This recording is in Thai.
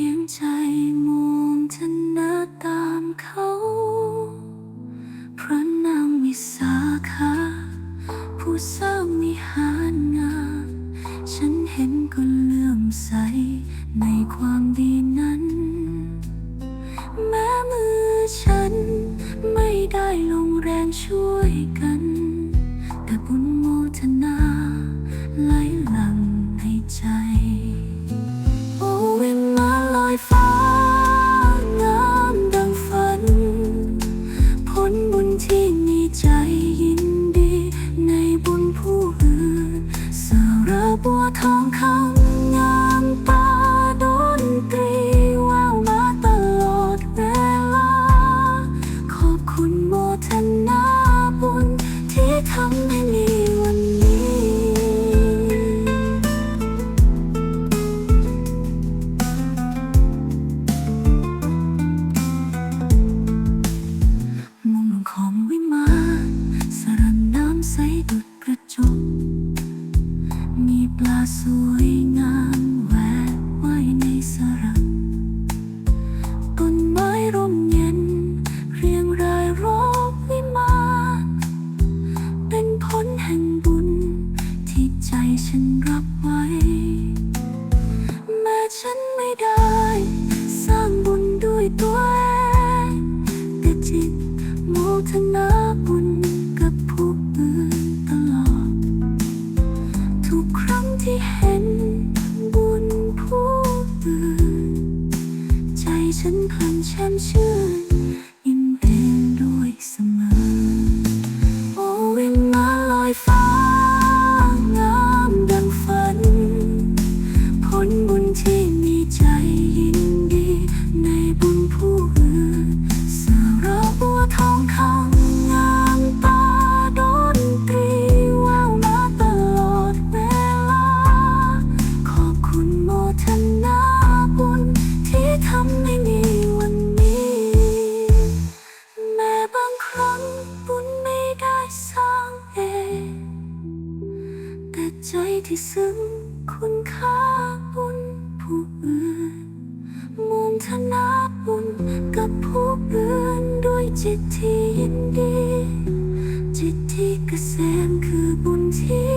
พียงใจมองเธอหน้าตามเขา พระนางวิสาขาผู้สร้างนิหารงาม ฉันเห็นก็เลื่อมใสในความดีนั้น แม้มือฉันไม่ได้ลงแรงช่วยกัน บัว สวยงามแหวกว่ายในสระต้นไม้ร่มเย็น เรียงรายรอบวิมานเป็นผลแห่งบุญ ที่ใจฉันรับไว้ แม้ฉันไม่ได้ สร้างบุญด้วยตัวเองแต่จิตโมทนา ที่ซึ้งคุณค่าบุญผู้อื่นมุนทนาบุญกับผู้อื่นด้วยจิตที่ยินดี จิตที่เกษมคือบุญที่